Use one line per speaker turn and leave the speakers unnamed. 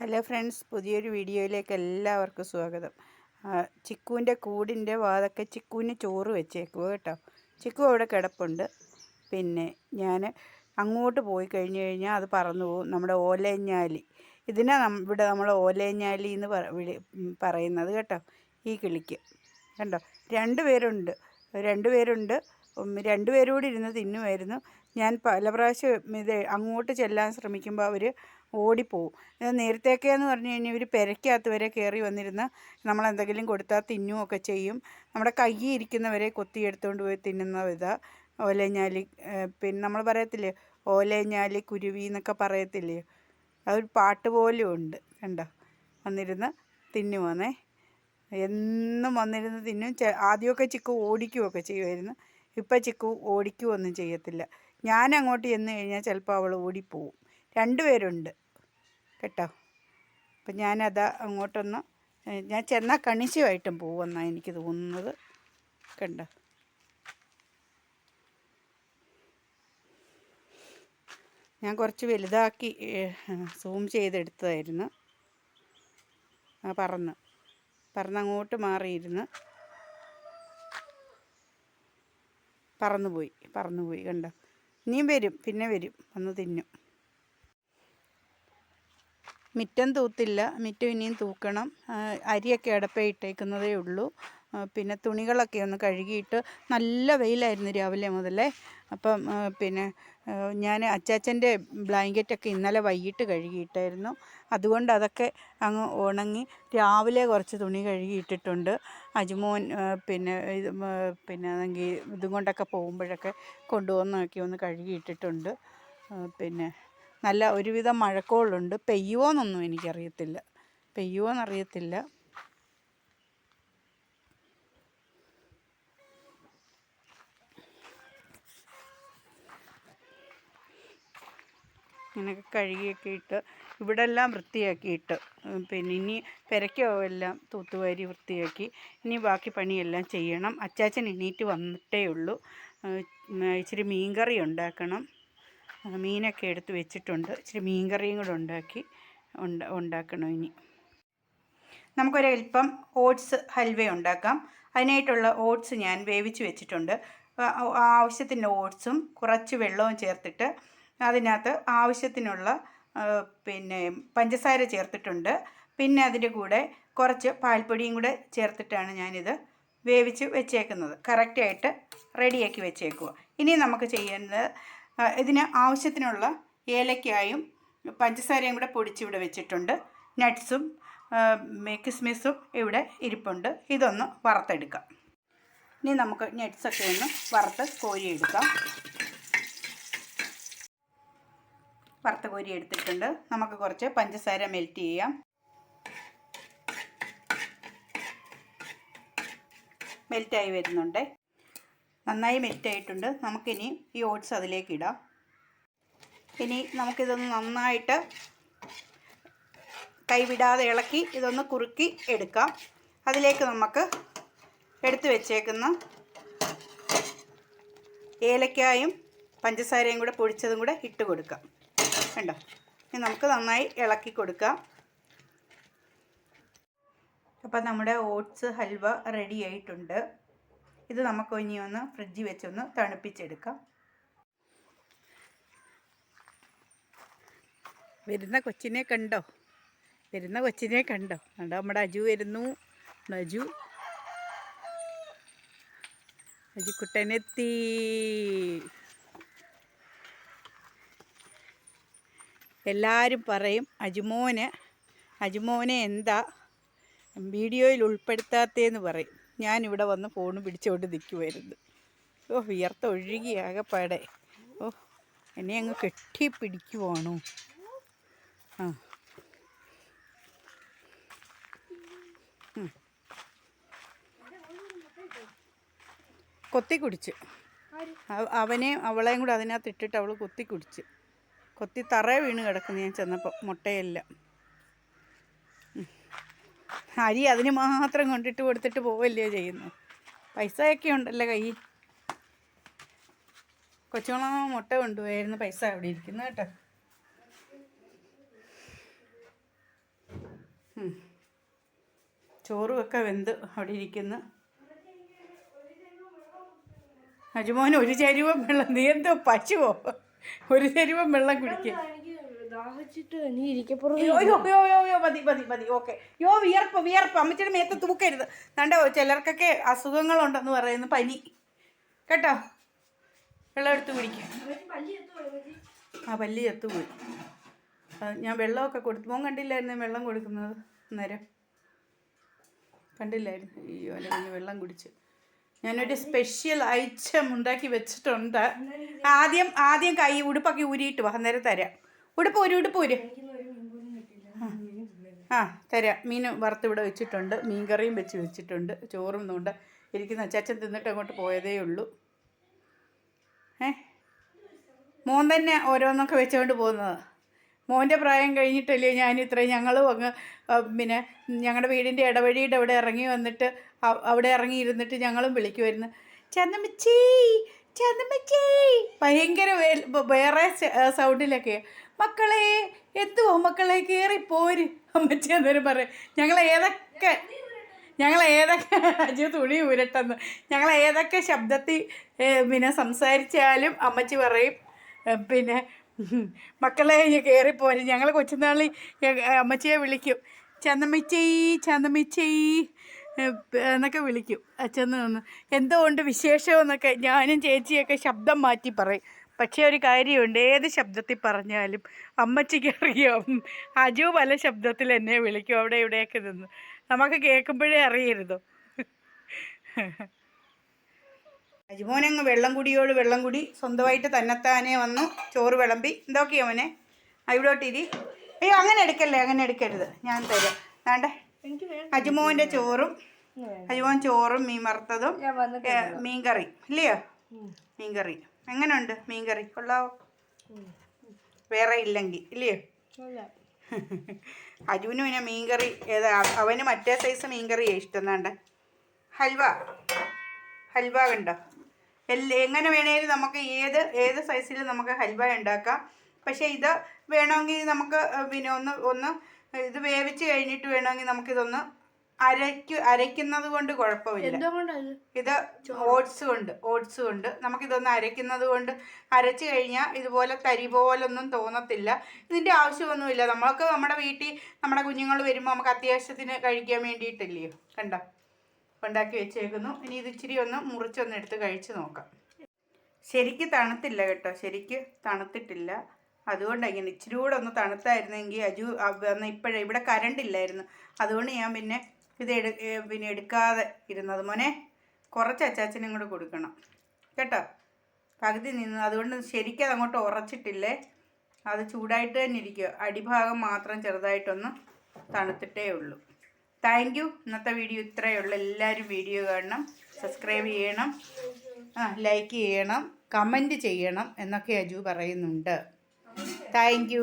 Hello friends പുതിയൊരു വീഡിയോയിലേക്ക് എല്ലാവർക്കും സ്വാഗതം. ചിക്കുവിന്റെ കൂടിന്റെ വാതൊക്കെ ചിക്കുവിന് ചോറ് വെച്ചേക്കുക കേട്ടോ. ചിക്കു അവിടെ കിടപ്പുണ്ട്. പിന്നെ ഞാൻ അങ്ങോട്ട് പോയി കഴിഞ്ഞ് കഴിഞ്ഞാൽ അത് പറന്നു പോകും. നമ്മുടെ ഓലഞ്ഞാലി. ഇതിനെ ഇവിടെ നമ്മൾ ഓലഞ്ഞാലി എന്ന് പറയുന്നത് കേട്ടോ. ഈ കിളിക്ക്. കണ്ടോ? രണ്ട് പേരുണ്ട്. രണ്ട് പേരുണ്ട്. രണ്ടുപേരും രണ്ട് പേരും കൂടി ഇരുന്ന് തിന്നുമായിരുന്നു. ഞാൻ പല പ്രാവശ്യം ഇത് അങ്ങോട്ട് ചെല്ലാൻ ശ്രമിക്കുമ്പോൾ അവർ ഓടിപ്പോവും. ഇത് നേരത്തെയൊക്കെ എന്ന് പറഞ്ഞു കഴിഞ്ഞാൽ ഇവർ പെരയ്ക്കകത്ത് വരെ കയറി വന്നിരുന്ന് നമ്മളെന്തെങ്കിലും കൊടുത്താൽ തിന്നുമൊക്കെ ചെയ്യും. നമ്മുടെ കയ്യിൽ ഇരിക്കുന്നവരെ കൊത്തിയെടുത്തുകൊണ്ട് പോയി തിന്നുന്ന ഇതാ ഓലഞ്ഞാലി. പിന്നെ നമ്മൾ പറയത്തില്ലേ ഓലഞ്ഞാലി കുരുവി എന്നൊക്കെ പറയത്തില്ലേ? അതൊരു പാട്ട് പോലും ഉണ്ട് കണ്ടോ? വന്നിരുന്ന് തിന്നുവന്നേ. എന്നും വന്നിരുന്ന് തിന്നും. ആദ്യമൊക്കെ ചിക്കു ഓടിക്കുകയൊക്കെ ചെയ്യുമായിരുന്നു ഇപ്പം ചിക്കു ഓടിക്കുകയൊന്നും ചെയ്യത്തില്ല. ഞാൻ അങ്ങോട്ട് ചെന്ന് കഴിഞ്ഞാൽ ചിലപ്പോൾ അവൾ ഓടിപ്പോവും. രണ്ടുപേരുണ്ട്. കേട്ടോ. അപ്പം ഞാനത് അങ്ങോട്ടൊന്ന് ഞാൻ ചെന്നാൽ കണിശമായിട്ടും പോകുമെന്നാണ് എനിക്ക് തോന്നുന്നത്. കണ്ടോ? ഞാൻ കുറച്ച് വലുതാക്കി സൂം ചെയ്തെടുത്തതായിരുന്നു. ആ പറന്ന്. പറന്നങ്ങോട്ട് മാറിയിരുന്ന്. പറന്നുപോയി പറന്നുപോയി. കണ്ടോ? ഇനിയും വരും പിന്നെ വരും. വന്ന് തിന്നും. മിറ്റം തൂത്തില്ല. മിറ്റം ഇനിയും തൂക്കണം. അരിയൊക്കെ അടപ്പേ ഇട്ടേക്കുന്നതേ ഉള്ളൂ. പിന്നെ തുണികളൊക്കെ ഒന്ന് കഴുകിയിട്ട് നല്ല വെയിലായിരുന്നു രാവിലെ മുതലേ. അപ്പം പിന്നെ ഞാൻ അച്ചാച്ചന്റെ ബ്ലാങ്കറ്റൊക്കെ ഇന്നലെ വൈകിട്ട് കഴുകിയിട്ടായിരുന്നു. അതുകൊണ്ട് അതൊക്കെ അങ്ങ് ഉണങ്ങി രാവിലെ കുറച്ച് തുണി കഴുകിയിട്ടിട്ടുണ്ട്. അജുമോൻ പിന്നെ ഇത് പിന്നെ ഇതും കൊണ്ടൊക്കെ പോകുമ്പോഴൊക്കെ കൊണ്ടുവന്നൊക്കെ ഒന്ന് കഴുകിയിട്ടിട്ടുണ്ട്. പിന്നെ നല്ല ഒരുവിധം മഴക്കോളുണ്ട്. പെയ്യുമോ എന്നൊന്നും എനിക്കറിയത്തില്ല. പെയ്യുമോ എന്നറിയത്തില്ല ഇങ്ങനെയൊക്കെ കഴുകിയൊക്കെ ഇട്ട് ഇവിടെ എല്ലാം വൃത്തിയാക്കിയിട്ട് പിന്നെ ഇനി പെരയ്ക്കോ എല്ലാം തൂത്തുവാരി വൃത്തിയാക്കി ഇനി ബാക്കി പണിയെല്ലാം ചെയ്യണം. അച്ചാച്ചൻ എണീറ്റ് വന്നിട്ടേ ഉള്ളൂ ഇച്ചിരി മീൻകറി ഉണ്ടാക്കണം. മീനൊക്കെ എടുത്ത് വെച്ചിട്ടുണ്ട്. ഇച്ചിരി മീൻകറിയും കൂടെ ഉണ്ടാക്കി ഉണ്ട ഉണ്ടാക്കണം ഇനി. നമുക്കൊരൽപ്പം ഓട്സ് ഹൽവ ഉണ്ടാക്കാം. അതിനായിട്ടുള്ള ഓട്സ് ഞാൻ വേവിച്ച് വെച്ചിട്ടുണ്ട്. ആ- ആ- ആവശ്യത്തിന് ഓട്സും കുറച്ച് വെള്ളവും ചേർത്തിട്ട് അതിനകത്ത് ആവശ്യത്തിനുള്ള പിന്നെ പഞ്ചസാര ചേർത്തിട്ടുണ്ട്. പിന്നെ അതിന്റെ കൂടെ കുറച്ച് പാൽപ്പൊടിയും കൂടെ ചേർത്തിട്ടാണ് ഞാനിത് വേവിച്ച് വെച്ചേക്കുന്നത്. കറക്റ്റായിട്ട് റെഡിയാക്കി വെച്ചേക്കുക ഇനി നമുക്ക് ചെയ്യുന്നത് ഇതിന് ആവശ്യത്തിനുള്ള ഏലക്കായും പഞ്ചസാരയും കൂടെ പൊടിച്ചിവിടെ വെച്ചിട്ടുണ്ട്. നട്ട്സും കിസ്മിസും ഇവിടെ ഇരിപ്പുണ്ട്. ഇതൊന്ന് വറുത്തെടുക്കാം. ഇനി നമുക്ക് നട്ട്സൊക്കെ ഒന്ന് വറുത്ത് കോരിയെടുക്കാം. വറുത്ത് കോരി എടുത്തിട്ടുണ്ട് നമുക്ക് കുറച്ച് പഞ്ചസാര മെൽറ്റ് ചെയ്യാം. മെൽറ്റായി വരുന്നുണ്ട്. നന്നായി മെൽറ്റായിട്ടുണ്ട്. നമുക്കിനി ഈ ഓട്സ് അതിലേക്ക് ഇടാം. ഇനി നമുക്കിതൊന്ന് നന്നായിട്ട് കൈവിടാതെ ഇളക്കി ഇതൊന്ന് കുറുക്കി എടുക്കാം. അതിലേക്ക് നമുക്ക് എടുത്തു വെച്ചേക്കുന്ന ഏലക്കായും പഞ്ചസാരയും കൂടെ പൊടിച്ചതും കൂടെ ഇട്ട് കൊടുക്കാം. കണ്ടോ? ഇനി നമുക്ക് നന്നായി ഇളക്കി കൊടുക്കാം. അപ്പം നമ്മുടെ ഓട്സ് ഹൽവ റെഡി ആയിട്ടുണ്ട്. ഇത് നമുക്ക് ഇനി ഒന്ന് ഫ്രിഡ്ജിൽ വെച്ചൊന്ന് തണുപ്പിച്ചെടുക്കാം. വരുന്ന കൊച്ചിനെ കണ്ടോ? വരുന്ന കൊച്ചിനെ കണ്ടോ? കണ്ടോ? നമ്മുടെ അജു വരുന്നു. അജു അജുക്കുട്ടനെത്തി എല്ലാവരും പറയും അജുമോന് അജുമോനെ എന്താ? വീഡിയോയിൽ ഉൾപ്പെടുത്താത്തേന്ന് പറയും. ഞാനിവിടെ വന്ന് ഫോൺ പിടിച്ചുകൊണ്ട് നിൽക്കുമായിരുന്നു ഓ വിയർത്ത ഒഴുകി ആകെപ്പാടെ. ഓ എന്നെ അങ്ങ് കെട്ടി പിടിക്കുവാണോ ആ കൊത്തി കുടിച്ച് അവനെ അവനെയും അവളെയും കൂടെ അതിനകത്ത് ഇട്ടിട്ട് അവൾ കൊത്തി കുടിച്ച് കൊത്തി തറ വീണ് കിടക്കുന്നു ഞാൻ ചെന്നപ്പോൾ മുട്ടയെല്ലാം. അരി അതിന് മാത്രം കൊണ്ടിട്ട് കൊടുത്തിട്ട് പോവല്ലേ ചെയ്യുന്നു. പൈസയൊക്കെ ഉണ്ടല്ലോ കൈ. കൊച്ചുമോള മുട്ട കൊണ്ടുപോയായിരുന്നു. പൈസ അവിടെ ഇരിക്കുന്നു കേട്ടോ. ചോറുമൊക്കെ വെന്ത് അവിടെ ഇരിക്കുന്നു. അജുമോൻ ഒരു ചരുവം വെള്ളം. നീ എന്തോ പശുവോ? ഒരു ചരുവം വെള്ളം കുടിക്കുക
ദാഹിച്ചിട്ട് നീ ഇരിക്കപ്പുറം
അയ്യോ അയ്യോ അയ്യോ മതി മതി മതി. ഓക്കെ. യോ വിയർപ്പ് വിയർപ്പ്. അമ്മച്ചിയുടെ മേത്ത് തൂക്കരുത്. കണ്ടോ ചിലർക്കൊക്കെ അസുഖങ്ങളുണ്ടെന്ന് പറയുന്നു പനി. കേട്ടോ? വെള്ളം എടുത്ത് കുടിക്കും. ആ പല്ലി ചത്തുപോയി ഞാൻ വെള്ളമൊക്കെ കൊടുത്തു മോൻ കണ്ടില്ലായിരുന്നു വെള്ളം കൊടുക്കുന്നത് അന്നേരം? കണ്ടില്ലായിരുന്നു. അയ്യോ അല്ല കുഞ്ഞ് വെള്ളം കുടിച്ച്. ഞാനൊരു സ്പെഷ്യൽ ഐറ്റം ഉണ്ടാക്കി വെച്ചിട്ടുണ്ട്. ആദ്യം ആദ്യം കൈ ഉടുപ്പൊക്കെ ഊരിയിട്ട് വാ. അന്നേരം തരാം. ഉടുപ്പ് പോരും ഇവിടെ പോരും. ആ തരാം. മീൻ വറുത്ത് ഇവിടെ വെച്ചിട്ടുണ്ട്. മീൻകറിയും വെച്ച് വെച്ചിട്ടുണ്ട്. ചോറും നുണ്ട് ഇരിക്കുന്ന. അച്ചാച്ചൻ തിന്നിട്ട് അങ്ങോട്ട് പോയതേ ഉള്ളൂ. ഏ? മോൻ തന്നെ ഓരോന്നൊക്കെ വെച്ചുകൊണ്ട് പോകുന്നത്. മോന്റെ പ്രായം കഴിഞ്ഞിട്ടല്ലേ ഞാൻ ഇത്രയും ഞങ്ങളും അങ്ങ് പിന്നെ ഞങ്ങളുടെ വീടിന്റെ ഇടവഴിയുടെ അവിടെ ഇറങ്ങി വന്നിട്ട് അവിടെ ഇറങ്ങി ഇരുന്നിട്ട് ഞങ്ങളും വിളിക്കുമായിരുന്നു ചന്ദമച്ചി ചന്തമ്മച്ചി ഭയങ്കര വേറെ സൗണ്ടിലൊക്കെ മക്കളെ എത്തുവോ മക്കളെ കയറി പോര് അമ്മച്ചി അന്നേരം പറയും ഞങ്ങൾ ഏതൊക്കെ ഞങ്ങൾ ഏതൊക്കെ അജു തുണി ഉരട്ടെന്ന് ഞങ്ങൾ ഏതൊക്കെ ശബ്ദത്തിൽ പിന്നെ സംസാരിച്ചാലും അമ്മച്ചി പറയും. പിന്നെ മക്കളെ കയറിപ്പോരും ഞങ്ങൾ കൊച്ചുനാളി അമ്മച്ചിയെ വിളിക്കും. ചന്ദമിച്ചേ ചന്തമിച്ചി എന്നൊക്കെ വിളിക്കും. അച്ഛന്ന് നിന്ന് എന്തോ ഉണ്ട് വിശേഷമെന്നൊക്കെ ഞാനും ചേച്ചിയൊക്കെ ശബ്ദം മാറ്റി പറയും. പക്ഷേ ഒരു കാര്യമുണ്ട്. ഏത് ശബ്ദത്തിൽ പറഞ്ഞാലും അമ്മച്ചിക്ക് അറിയാം. അജു പല ശബ്ദത്തിൽ എന്നെ വിളിക്കും അവിടെ ഇവിടെയൊക്കെ നിന്ന്. നമുക്ക് കേൾക്കുമ്പോഴേ അറിയരുതോ? അജുമോനങ്ങ് വെള്ളം കുടിയോട് വെള്ളം കുടി. സ്വന്തമായിട്ട് തന്നെത്താനെ വന്നു. ചോറ് വിളമ്പി. എന്തൊക്കെയാ മോനെ? അവിടോട്ടിരി അയ്യോ അങ്ങനെ എടുക്കല്ലേ? അങ്ങനെ എടുക്കരുത്. ഞാൻ തരാം. വേണ്ടേ? അജുമോന്റെ ചോറും അജുമോൻ ചോറും മീൻ വറുത്തതും മീൻകറി ഇല്ലയോ? മീൻകറി. എങ്ങനെയുണ്ട് മീൻകറി? കൊള്ളാവോ? വേറെ ഇല്ലെങ്കിൽ ഇല്ലയോ? അജുവിന് പിന്നെ മീൻകറി ഏതാ? അവന് മറ്റേ സൈസ് മീൻകറിയാണ് ഇഷ്ടം എന്നാണ്ട് ഹൽവ. ഹൽവ കണ്ടോ? എല്ലാ എങ്ങനെ വേണേലും നമുക്ക് ഏത് ഏത് സൈസിൽ നമുക്ക് ഹൽവ ഉണ്ടാക്കാം. പക്ഷേ ഇത് വേണമെങ്കിൽ നമുക്ക് പിന്നെ ഒന്ന് ഒന്ന് ഇത് വേവിച്ച് കഴിഞ്ഞിട്ട് വേണമെങ്കിൽ നമുക്കിതൊന്ന് അരയ്ക്ക് അരയ്ക്കുന്നത് കൊണ്ട് കുഴപ്പമില്ല. ഇത്? ഓട്സ് കൊണ്ട് ഓട്സ് കൊണ്ട്. നമുക്കിതൊന്ന് അരയ്ക്കുന്നത് കൊണ്ട് അരച്ചു കഴിഞ്ഞാൽ ഇതുപോലെ തരി പോലൊന്നും തോന്നത്തില്ല. ഇതിന്റെ ആവശ്യമൊന്നുമില്ല. നമ്മൾക്ക് നമ്മുടെ വീട്ടിൽ നമ്മുടെ കുഞ്ഞുങ്ങൾ വരുമ്പോൾ നമുക്ക് അത്യാവശ്യത്തിന് കഴിക്കാൻ വേണ്ടിയിട്ടില്ലയോ കണ്ടോ? ഉണ്ടാക്കി വെച്ചേക്കുന്നു. ഇനി ഇത് ഇച്ചിരി ഒന്ന് മുറിച്ചൊന്ന് എടുത്ത് കഴിച്ച് നോക്കാം. ശരിക്ക് തണുത്തില്ല കേട്ടോ. ശരിക്ക് തണുത്തിട്ടില്ല. അതുകൊണ്ടാണ് ഇങ്ങനെ ഇച്ചിരി കൂടെ ഒന്ന് തണുത്തായിരുന്നെങ്കിൽ അജു അന്ന് ഇപ്പോഴേ ഇവിടെ കരണ്ട് ഇല്ലായിരുന്നു. അതുകൊണ്ട് ഞാൻ പിന്നെ ഇത് എടു പിന്നെ എടുക്കാതെ ഇരുന്നത്. മോനെ കുറച്ച് അച്ചാച്ചനും കൂടെ കൊടുക്കണം. കേട്ടോ? പകുതി നിന്ന് അതുകൊണ്ട് ശരിക്കും അങ്ങോട്ട് ഉറച്ചിട്ടില്ലേ? അത് ചൂടായിട്ട് തന്നെ ഇരിക്കുക. അടിഭാഗം മാത്രം ചെറുതായിട്ടൊന്ന് തണുത്തിട്ടേ ഉള്ളൂ. താങ്ക് യു ഇന്നത്തെ വീഡിയോ ഇത്രയേ ഉള്ളൂ. എല്ലാവരും വീഡിയോ കാണണം. സബ്സ്ക്രൈബ് ചെയ്യണം. ലൈക്ക് ചെയ്യണം. കമന്റ് ചെയ്യണം എന്നൊക്കെ അജു പറയുന്നുണ്ട്. താങ്ക്